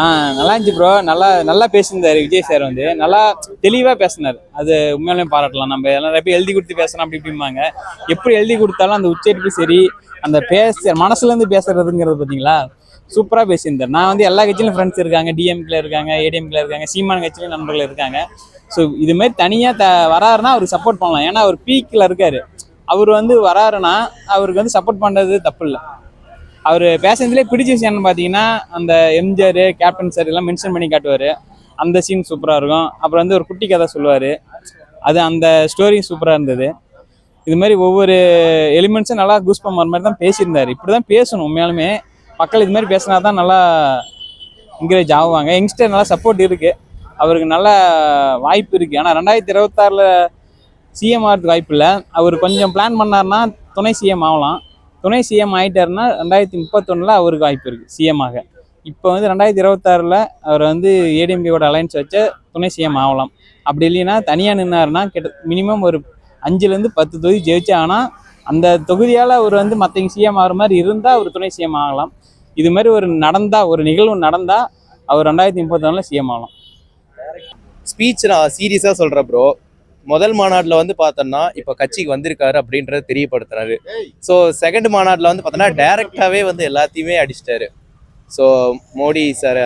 ஆ நல்லா இருந்துச்சு ப்ரோ நல்லா நல்லா பேசியிருந்தாரு விஜய் சார் வந்து. நல்லா தெளிவாக பேசினார். அது உண்மையிலேயே பாராட்டலாம். நம்ம எல்லாம் நிறைய பேர் எழுதி கொடுத்து பேசணும் அப்படி இப்படிம்பாங்க. எப்படி எழுதி கொடுத்தாலும் அந்த உச்சரிப்பு சரி அந்த பேச மனசுலேருந்து பேசுறதுங்கிறது பார்த்தீங்களா சூப்பராக பேசியிருந்தார். நான் வந்து எல்லா கட்சியிலும் ஃப்ரெண்ட்ஸ் இருக்காங்க. டிஎம்கில் இருக்காங்க ஏடிஎம்கில் இருக்காங்க சீமான் கட்சியிலும் நண்பர்கள் இருக்காங்க. ஸோ இது மாதிரி தனியாக த வராருன்னா அவருக்கு சப்போர்ட் பண்ணலாம். ஏன்னா அவர் பீக்கில் இருக்காரு. அவர் வந்து வராருன்னா அவருக்கு வந்து சப்போர்ட் பண்ணுறது தப்பு இல்லை அவர் பேசுனதுலேயே பிடிச்ச விஷயம் பார்த்தீங்கன்னா அந்த எம்ஜிஆர் கேப்டன் சார் எல்லாம் மென்ஷன் பண்ணி காட்டுவார். அந்த சீன் சூப்பராக இருக்கும். அப்புறம் வந்து ஒரு குட்டி கதை சொல்லுவார். அது அந்த ஸ்டோரி சூப்பராக இருந்தது. இது மாதிரி ஒவ்வொரு எலிமெண்ட்ஸும் நல்லா கூஸ் பண்ணுற மாதிரி தான் பேசியிருந்தார். இப்படி தான் பேசணும் உண்மையாலுமே. மக்கள் இது மாதிரி பேசினா தான் நல்லா என்கரேஜ் ஆகுவாங்க. யங்ஸ்டர் நல்லா சப்போர்ட் இருக்குது அவருக்கு நல்ல வாய்ப்பு இருக்குது ஆனால் ரெண்டாயிரத்தி இருபத்தாறில் சிஎம் ஆகிறதுக்கு வாய்ப்பு இல்லை. அவர் கொஞ்சம் பிளான் பண்ணார்னா துணை சிஎம் ஆகலாம். துணை சிஎம் ஆயிட்டாருன்னா ரெண்டாயிரத்தி முப்பத்தொன்னில் அவருக்கு வாய்ப்பு இருக்குது சிஎம் ஆக. இப்போ வந்து ரெண்டாயிரத்தி இருபத்தாறில் அவர் வந்து ஏடிஎம்கேவோட அலைன்ஸ் வச்ச துணை சிஎம் ஆகலாம். அப்படி இல்லைன்னா தனியாக நின்னார்னா கிட்ட மினிமம் ஒரு அஞ்சுலேருந்து பத்து தொகுதி ஜெயிச்சா ஆனால் அந்த தொகுதியால் அவர் வந்து மற்றவங்க சிஎம் ஆகிற மாதிரி இருந்தால் அவர் துணை சிஎம் ஆகலாம். இது மாதிரி ஒரு நடந்தால் ஒரு நிகழ்வு நடந்தால் அவர் ரெண்டாயிரத்தி முப்பத்தொன்னில் சிஎம் ஆகலாம். ஸ்பீச் நான் சீரியஸாக சொல்கிறேன் ப்ரோ முதல் மாநாட்டில் வந்து பார்த்தோன்னா இப்போ கட்சிக்கு வந்திருக்காரு அப்படின்றத தெரியப்படுத்துறாரு. ஸோ செகண்ட் மாநாட்டில் வந்து பார்த்தோன்னா டைரெக்டாகவே வந்து எல்லாத்தையுமே அடிச்சிட்டாரு. ஸோ மோடி சார்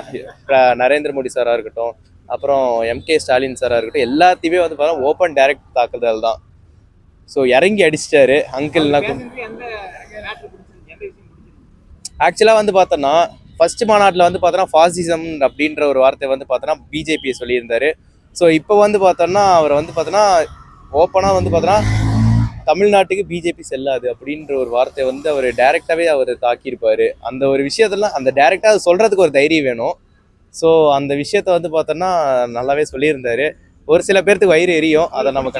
நரேந்திர மோடி சாராக இருக்கட்டும் அப்புறம் எம்கே ஸ்டாலின் சாராக இருக்கட்டும் எல்லாத்தையுமே வந்து பார்த்தோன்னா ஓப்பன் டைரக்ட் தாக்குதல் தான். ஸோ இறங்கி அடிச்சிட்டாரு அங்கிள்லாம் ஆக்சுவலாக வந்து பார்த்தோன்னா ஃபர்ஸ்ட் மாநாட்டில் வந்து பார்த்தோன்னா ஃபாசிசம் அப்படின்ற ஒரு வார்த்தை வந்து பார்த்தோன்னா பிஜேபியை சொல்லியிருந்தாரு. ஸோ இப்போ வந்து பார்த்தோன்னா அவர் வந்து பார்த்தோன்னா ஓப்பனாக வந்து பார்த்தோன்னா தமிழ்நாட்டுக்கு பிஜேபி செல்லாது அப்படின்ற ஒரு வார்த்தை வந்து அவர் டைரெக்டாகவே அவர் தாக்கியிருப்பாரு. அந்த ஒரு விஷயத்தெல்லாம் அந்த டைரெக்டாக சொல்கிறதுக்கு ஒரு தைரியம் வேணும். ஸோ அந்த விஷயத்த வந்து பார்த்தோன்னா நல்லாவே சொல்லியிருந்தாரு. ஒரு சில பேர்த்துக்கு வயிறு எரியும். அதை நம்ம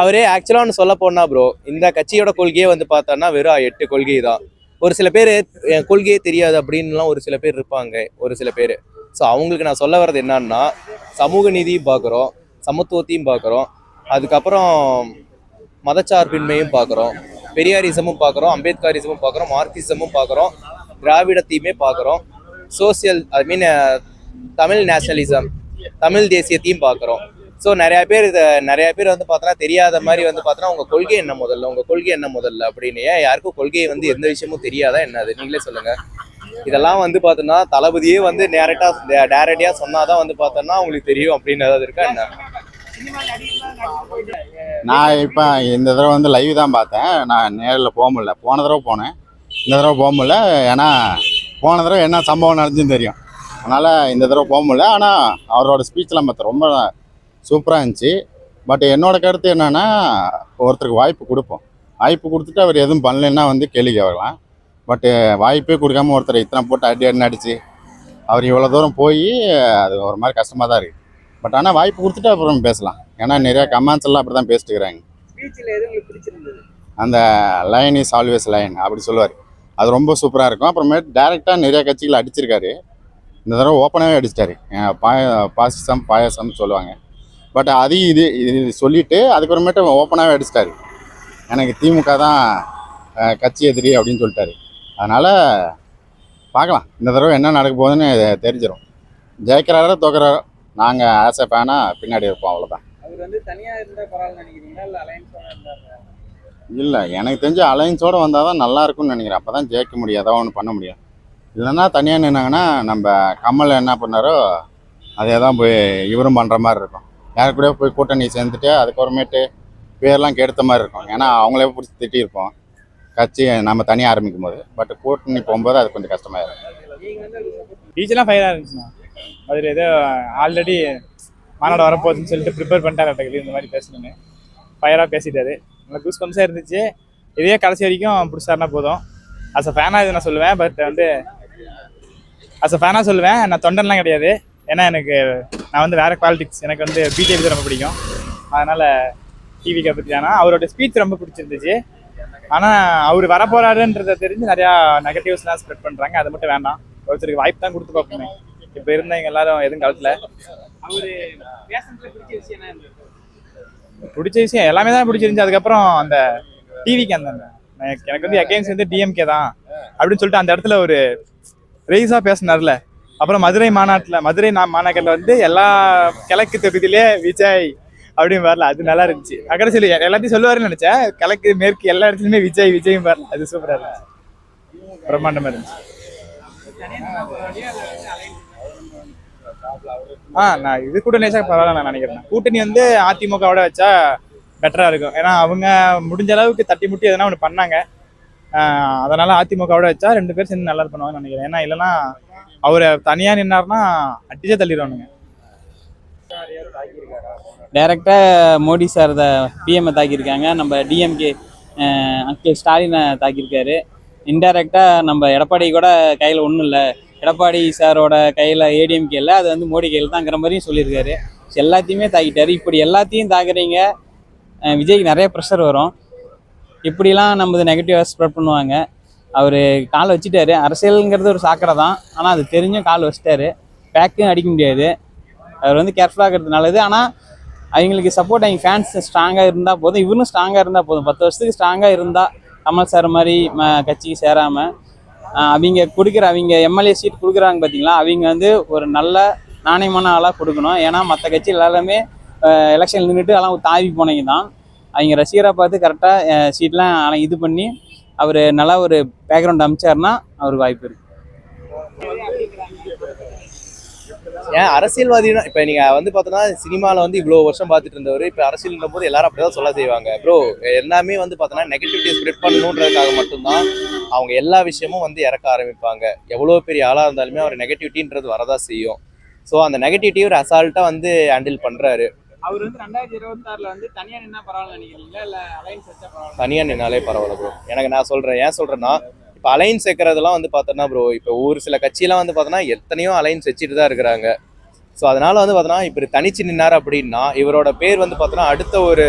அவரே ஆக்சுவலாக ஒன்று சொல்ல போனா ப்ரோ இந்த கட்சியோட கொள்கையே வந்து பார்த்தோன்னா வெறும் எட்டு கொள்கை தான். ஒரு சில பேர் என் கொள்கையே தெரியாது அப்படின்லாம் ஒரு சில பேர் இருப்பாங்க ஒரு சில பேர். ஸோ அவங்களுக்கு நான் சொல்ல வர்றது என்னன்னா சமூக நீதியும் பார்க்குறோம் சமத்துவத்தையும் பார்க்குறோம் அதுக்கப்புறம் மதச்சார்பின்மையும் பார்க்குறோம் பெரியாரிசமும் பார்க்குறோம் அம்பேத்கரிசமும் பார்க்குறோம் மார்க்சிசமும் பார்க்குறோம் திராவிடத்தையுமே பார்க்குறோம் social I mean Tamil nationalism Tamil தேசியத்தையும் பார்க்குறோம் ஸோ நிறையா பேர் இதை நிறையா பேர் வந்து பார்த்தோன்னா தெரியாத மாதிரி வந்து பார்த்தோன்னா உங்கள் கொள்கை என்ன முதல்ல? உங்கள் கொள்கை என்ன முதல்ல அப்படின்னு? ஏன் யாருக்கும் கொள்கை வந்து எந்த விஷயமும் தெரியாதா என்னது நீங்களே சொல்லுங்கள் இதெல்லாம் வந்து பார்த்தோன்னா தளபதியே வந்து டேரக்டா சொன்னால் சொன்னாதான் வந்து பார்த்தோன்னா உங்களுக்கு தெரியும் அப்படின்னு ஏதாவது இருக்கா என்ன? நான் இப்போ இந்த தடவை வந்து லைவ் தான் பார்த்தேன். நான் நேரில் போக முடியல. போன தடவை போனேன். இந்த தடவை போக முடியல. ஏன்னா போன தடவை என்ன சம்பவம் நடந்துன்னு தெரியும். அதனால் இந்த தடவை போக முடியல. ஆனால் அவரோட ஸ்பீச்சில் பார்த்தேன் ரொம்ப சூப்பராக இருந்துச்சு. பட் என்னோட கருத்து என்னன்னா ஒருத்தருக்கு வாய்ப்பு கொடுப்போம். வாய்ப்பு கொடுத்துட்டு அவர் எதுவும் பண்ணலைன்னா வந்து கேள்வி கேட்கலாம். பட்டு வாய்ப்பே கொடுக்காம ஒருத்தர் இத்தனை போட்டு அடி அடி அடிச்சு அவர் இவ்வளோ தூரம் போய் அது ஒரு மாதிரி கஷ்டமாக தான் இருக்குது பட் ஆனால் வாய்ப்பு கொடுத்துட்டு அப்புறம் பேசலாம். ஏன்னா நிறைய கமெண்ட்ஸ் எல்லாம் அப்படி தான் பேசிட்டு இருக்கிறாங்க. அந்த லைன் இஸ் ஆல்வேஸ் லைன் அப்படி சொல்லுவார். அது ரொம்ப சூப்பராக இருக்கும். அப்புறமேட்டு டேரெக்டாக நிறைய கட்சிகளை அடிச்சிருக்காரு. இந்த தடவை ஓப்பனாகவே அடிச்சிட்டாரு. பாய பாசிசம் பாயசம் சொல்லுவாங்க. பட் அதையும் இது இது சொல்லிட்டு அதுக்கப்புறமேட்டு ஓப்பனாகவே அடிச்சிட்டாரு. எனக்கு திமுக தான் கட்சி எதிரி அப்படின்னு சொல்லிட்டாரு. அதனால் பார்க்கலாம். இந்த தடவை என்ன நடக்க போகுதுன்னு தெரிஞ்சிடும் ஜெயிக்கிறாரோ தோக்குறாரோ? நாங்கள் எ ஃபேனாக பின்னாடி இருப்போம் அவ்வளோதான் இல்ல எனக்கு தெரிஞ்ச அலைன்ஸோடு வந்தால் தான் நல்லா இருக்கும்னு நினைக்கிறேன். அப்போ தான் ஜெயிக்க முடியும். ஏதோ ஒன்று பண்ண முடியும். இல்லைன்னா தனியாக நின்னாங்கன்னா நம்ம கமல் என்ன பண்ணாரோ அதே தான் போய் இவரும் பண்ணுற மாதிரி இருக்கும். யார் கூட போய் கூட்டணி சேர்ந்துட்டு அதுக்கப்புறமேட்டு பேர்லாம் கெடுத்த மாதிரி இருக்கும். ஏன்னா அவங்களே பிடிச்சி திட்டியிருப்போம். கட்சி நம்ம தனியாக ஆரம்பிக்கும் போது. பட் கூட்டணி போகும்போது அது கொஞ்சம் கஷ்டமாயிரும். பீச்செலாம் ஃபயராக இருந்துச்சுண்ணா. அதில் ஏதோ ஆல்ரெடி மாநாடு வரப்போகுதுன்னு சொல்லிட்டு ப்ரிப்பேர் பண்ணிட்டாரு அட்டகலி இந்த மாதிரி பேசணுன்னு ஃபயராக பேசிட்டாரு. நல்லா கூஸ் பம்ஸாக இருந்துச்சு. இதே கடைசி வரைக்கும் பிடிச்சாருனா போதும். அஸ் அ ஃபேனாக இது நான் சொல்லுவேன். பட் வந்து அஸ் அ ஃபேனாக சொல்லுவேன். நான் தொண்டன்லாம் கிடையாது. ஏன்னா எனக்கு நான் வந்து வேறு குவாலிட்டிக்ஸ் எனக்கு வந்து பிஜேபி ரொம்ப பிடிக்கும். அதனால் டிவிக்கை பற்றி ஆனால் அவரோட ஸ்பீச் ரொம்ப பிடிச்சிருந்துச்சு. ஆனால் அவர் வரப்போறாருன்றதை தெரிஞ்சு நிறையா நெகட்டிவ்ஸ்லாம் ஸ்ப்ரெட் பண்ணுறாங்க அது மட்டும் வேண்டாம். ஒருத்தருக்கு வாய்ப்பு தான் கொடுத்து பார்ப்போமே. இப்போ இருந்தவங்க எல்லாரும் எதுவும் கலத்துல பிடிச்ச விஷயம் என்ன? பிடிச்ச விஷயம் எல்லாமே தான் பிடிச்சிருந்துச்சு. அதுக்கப்புறம் அந்த டிவிக்கு அந்த எனக்கு எனக்கு வந்து அகைன்ஸ்ட் வந்து டிஎம்கே தான். அப்படின்னு சொல்லிட்டு அந்த இடத்துல ஒரு ரைஸா பேசினார்ல. அப்புறம் மதுரை மாநாட்டில் மதுரை நா- மாநகரில் வந்து எல்லா கிழக்கு தொகுதியிலே விஜய் அப்படின்னு வரல. அது நல்லா இருந்துச்சு. கடைசியில் எல்லாத்தையும் சொல்லுவாருன்னு நினச்சேன். கிழக்கு மேற்கு எல்லா இடத்துலையுமே விஜய் விஜயும் வரல. அது சூப்பராக இருந்துச்சு. பிரம்மாண்டமாக இருந்துச்சு. ஆ நான் இது கூட நேச்சா பரவாயில்ல நான் நினைக்கிறேன். கூட்டணி வந்து அதிமுகவோட வச்சா பெட்டராக இருக்கும். ஏன்னா அவங்க முடிஞ்ச அளவுக்கு தட்டி முட்டி எதனா ஒன்று பண்ணாங்க. அதனால் அதனால அதிமுகவோட வச்சா ரெண்டு பேரும் சேர்ந்து நல்லா பண்ணுவாங்கன்னு நினைக்கிறேன். ஏன்னா இல்லைன்னா அவரை தனியாக நின்னார்னா அடிச்சே தள்ளிடுவானுங்க. டைரக்டா மோடி சார் த பிஎம்ஐ தாக்கியிருக்காங்க. நம்ம டிஎம்கே அங்கிள் ஸ்டாலினை தாக்கியிருக்காரு. இன்டைரக்டா நம்ம எடப்பாடி கூட கையில் ஒன்றும் இல்லை. எடப்பாடி சாரோட கையில் ஏடிஎம்கே இல்லை. அது வந்து மோடி கையில் தாங்கிற மாதிரியும் சொல்லியிருக்காரு. எல்லாத்தையுமே தாக்கிட்டாரு. இப்படி எல்லாத்தையும் தாக்குறீங்க விஜய்க்கு நிறைய ப்ரெஷர் வரும். இப்படிலாம் நம்ம நெகட்டிவாக ஸ்ப்ரெட் பண்ணுவாங்க. அவர் கால் வச்சுட்டாரு. அரசியலுங்கிறது ஒரு சாக்கடை தான். ஆனால் அது தெரிஞ்சும் கால் வச்சிட்டாரு. பேக்கும் அடிக்க முடியாது. அவர் வந்து கேர்ஃபுல்லாக இருக்கிறது நல்லது. ஆனால் அவங்களுக்கு சப்போர்ட் அவங்க ஃபேன்ஸ் ஸ்ட்ராங்காக இருந்தால் போதும். இவரும் ஸ்ட்ராங்காக இருந்தால் போதும். பத்து வருஷத்துக்கு ஸ்ட்ராங்காக இருந்தால் கமல் சார் மாதிரி ம கட்சிக்கு சேராமல் அவங்க கொடுக்குற அவங்க எம்எல்ஏ சீட் கொடுக்குறாங்க பார்த்தீங்களா அவங்க வந்து ஒரு நல்ல நாணயமான ஆளாக கொடுக்கணும். ஏன்னா மற்ற கட்சி எல்லாருமே எலெக்ஷன் நின்றுட்டு எல்லாம் தாவி போனவங்க தான். அவங்க ரசிகராக பார்த்து கரெக்டாக சீட்லாம் இது பண்ணி அவர் நல்லா ஒரு பேக்ரவுண்ட் அமைச்சாருன்னா அவருக்கு வாய்ப்பு இருக்கு. ஏன் அரசியல்வாதினா இப்போ நீங்கள் வந்து பார்த்தோன்னா சினிமாவில் வந்து இவ்வளோ வருஷம் பார்த்துட்டு இருந்தவர் இப்போ அரசியல் போது எல்லாரும் அப்படிதான் சொல்ல செய்வாங்க. ப்ரோ எல்லாமே வந்து பார்த்தோன்னா நெகட்டிவிட்டி ஸ்ப்ரெட் பண்ணணுன்றதுக்காக மட்டும்தான் அவங்க எல்லா விஷயமும் வந்து இறக்க ஆரம்பிப்பாங்க. எவ்வளோ பெரிய ஆளாக இருந்தாலுமே அவர் நெகட்டிவிட்டின்றது வரதான் செய்யும். ஸோ அந்த நெகட்டிவிட்டி ஒரு அசால்ட்டாக வந்து ஹேண்டில் பண்ணுறாரு அவர் வந்து ரெண்டாயிரத்தி இருபத்தாறுல வந்து தனியா நின்னா பரவாயில்ல நினைக்கிறீங்களா? இல்ல அலைன்ஸ் வச்சா பரவாயில்ல? தனியாக நின்னாலே பரவாயில்ல ப்ரோ எனக்கு நான் சொல்கிறேன் ஏன் சொல்கிறேன்னா இப்போ அலைன்ஸ் வைக்கிறதெல்லாம் வந்து பார்த்தோன்னா ப்ரோ இப்போ ஒரு சில கட்சியெல்லாம் வந்து பார்த்தோன்னா எத்தனையோ அலைன்ஸ் வச்சுட்டு தான் இருக்கிறாங்க. ஸோ அதனால வந்து பார்த்தோன்னா இப்போ தனிச்சு நின்னார் அப்படின்னா இவரோட பேர் வந்து பார்த்தோன்னா அடுத்த ஒரு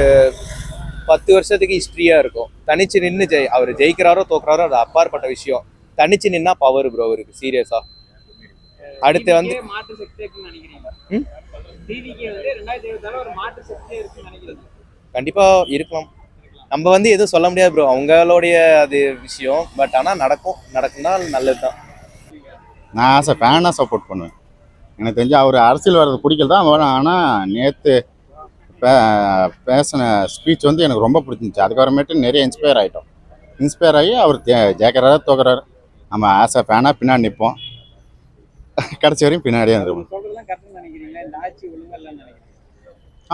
பத்து வருஷத்துக்கு ஹிஸ்ட்ரியாக இருக்கும். தனிச்சு நின்று ஜெய் அவர் ஜெயிக்கிறாரோ தோக்குறாரோ அது அப்பாற்பட்ட விஷயம். தனிச்சு நின்னா பவர் ப்ரோ இருக்கு சீரியஸாக அடுத்து வந்து மாற்று சக்தி இருக்குன்னு கண்டிப்பாக இருக்கலாம். நம்ம வந்து எதுவும் சொல்ல முடியாது ப்ரோ அவங்களுடைய அது விஷயம். பட் ஆனால் நடக்கும். நடக்கும்னா நல்லது தான் நான் ஆசை ஃபேனாக சப்போர்ட் பண்ணுவேன். எனக்கு தெரிஞ்சு அவர் அரசியல் வர்றது பிடிக்கல தான் வரும் ஆனால் நேற்று பே பேசின ஸ்பீச் வந்து எனக்கு ரொம்ப பிடிச்சிருந்துச்சு. அதுக்கப்புறமேட்டு நிறைய இன்ஸ்பயர் ஆகிட்டோம் இன்ஸ்பயர் ஆகி அவர் ஜெயிக்கிறாரா தோக்குறாரு. நம்ம ஆஸ் அ ஃபேனாக பின்னாடி நிற்போம் கடைசி வரையும் பின்னாடியே இருப்போம்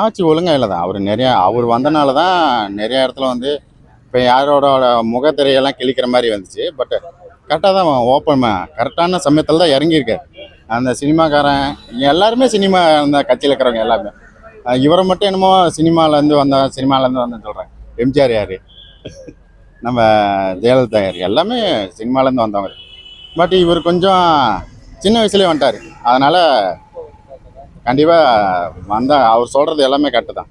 ஆட்சி ஒழுங்கா இல்லை தான். அவர் நிறையா அவர் வந்தனால தான் நிறைய இடத்துல வந்து இப்போ யாரோட முகத்திரையெல்லாம் கிழிக்கிற மாதிரி வந்துச்சு. பட் கரெக்டாக தான் ஓப்பன் கரெக்டான சமயத்தில் தான் இறங்கியிருக்காரு அந்த சினிமாக்காரன் எல்லாருமே சினிமா அந்த கட்சியில் இருக்கிறவங்க எல்லாருமே. இவரை மட்டும் என்னமோ சினிமாலேருந்து வந்த சினிமாலேருந்து வந்தேன்னு சொல்கிறேன் எம்ஜிஆர் யார்? நம்ம ஜெயலலிதா யார்? எல்லாமே சினிமாலேருந்து வந்தவங்க. பட் இவர் கொஞ்சம் சின்ன வயசுலேயே வந்துட்டார். அதனால் கண்டிப்பாக வந்த அவர் சொல்கிறது எல்லாமே கரெக்டு தான்.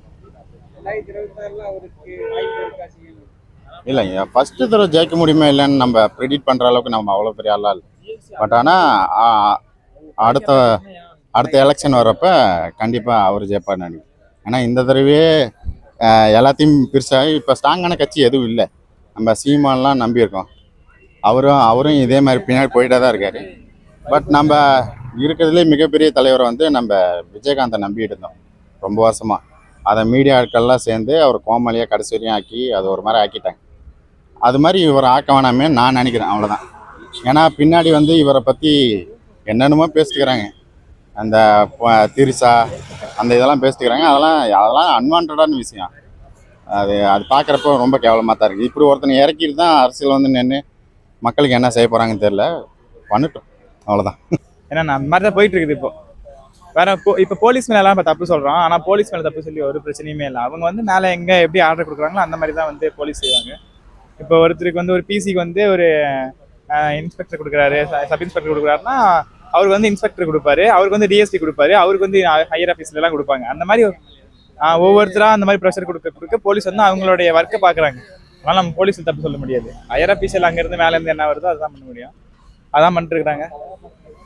இல்லைங்க ஃபஸ்ட்டு தடவை ஜெயிக்க முடியுமா இல்லைன்னு நம்ம ப்ரிடிக்ட் பண்ணுற அளவுக்கு நம்ம அவ்வளோ பெரிய ஆளா இல்லை. பட் ஆனால் அடுத்த அடுத்த எலெக்ஷன் வரப்ப கண்டிப்பாக அவர் ஜெயிப்பார் நினைக்கிறேன். ஏன்னா இந்த தடவையே எல்லாத்தையும் பெருசாக இப்போ ஸ்ட்ராங்கான கட்சி எதுவும் இல்லை. நம்ம சீமான்லாம் நம்பியிருக்கோம். அவரும் அவரும் இதே மாதிரி பின்னாடி போயிட்டே தான் இருக்காரு. பட் நம்ம இருக்கிறதுலே மிகப்பெரிய தலைவரை வந்து நம்ம விஜயகாந்தை நம்பிட்டு இருந்தோம் ரொம்ப வருஷமாக அதை மீடியா ஆட்கள்லாம் சேர்ந்து அவர் கோமாளியாக கடைசி வரையும் ஆக்கி அது ஒரு மாதிரி ஆக்கிட்டாங்க. அது மாதிரி இவரை ஆக்க வேணாமே நான் நினைக்கிறேன் அவ்வளோதான் ஏன்னா பின்னாடி வந்து இவரை பற்றி என்னென்னமோ பேசிக்கிறாங்க. அந்த திரிசா அந்த இதெல்லாம் பேசிக்கிறாங்க. அதெல்லாம் அதெல்லாம் அன்வான்டான விஷயம். அது அது பார்க்குறப்ப ரொம்ப கேவலமாக தான் இருக்குது இப்படி ஒருத்தனை இறக்கிட்டு தான் அரசியல் வந்து நின்று மக்களுக்கு என்ன செய்ய போகிறாங்கன்னு தெரில பண்ணட்டும். அவ்வளோதான் ஏன்னா நான் அந்த மாதிரி தான் போயிட்டு இருக்குது இப்போ. வேற போ- இப்போ போலீஸ் மேல எல்லாம் தப்பு சொல்றோம். ஆனால் போலீஸ் மேல தப்பு சொல்லி ஒரு பிரச்சனையுமே இல்லை. அவங்க வந்து மேலே எங்கே எப்படி ஆர்டர் கொடுக்குறாங்களோ அந்த மாதிரி தான் வந்து போலீஸ் செய்வாங்க. இப்போ ஒருத்தருக்கு வந்து ஒரு பிசிக்கு வந்து ஒரு இன்ஸ்பெக்டர் கொடுக்குறாரு. சப் இன்ஸ்பெக்டர் கொடுக்குறாருன்னா அவருக்கு வந்து இன்ஸ்பெக்டர் கொடுப்பாரு. அவருக்கு வந்து டிஎஸ்பி கொடுப்பாரு. அவருக்கு வந்து ஹையர் ஆஃபீஸ்ல எல்லாம் கொடுப்பாங்க. அந்த மாதிரி ஒவ்வொருத்தராக ஒவ்வொருத்தரா அந்த மாதிரி ப்ரெஷர் கொடுக்க கொடுக்க போலீஸ் வந்து அவங்களுடைய ஒர்க்கை பாக்குறாங்க. அதனால நம்ம போலீஸ் தப்பு சொல்ல முடியாது. ஹையர் ஆஃபீஸில் அங்கேருந்து மேலேருந்து என்ன வருதோ அதுதான் பண்ண முடியும். அதான் பண்ணிட்டுருக்குறாங்க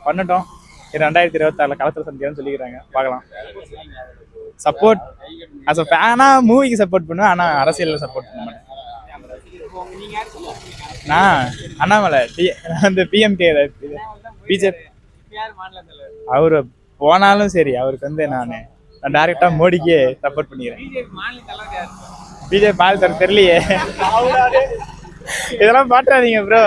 பண்ணட்டும். இது ரெண்டாயிரத்தி இருபத்தாறுல களத்தில் சந்தியான்னு சொல்லிக்கிறாங்க. பார்க்கலாம். சப்போர்ட் அஸ் அ ஃபேனா மூவிக்கு சப்போர்ட் பண்ணுவேன். ஆனால் அரசியலில் சப்போர்ட் பண்ண மாட்டேன். நான் அண்ணாமலை டி அந்த பிஎம்கே பிஜேபி அவர் போனாலும் சரி அவருக்கு வந்து நான் நான் டேரெக்டாக மோடிக்கே சப்போர்ட் பண்ணிக்கிறேன். பிஜேபி மாநில தலைவர் தெரியலையே. இதெல்லாம் பாட்டுறாதீங்க ப்ரோ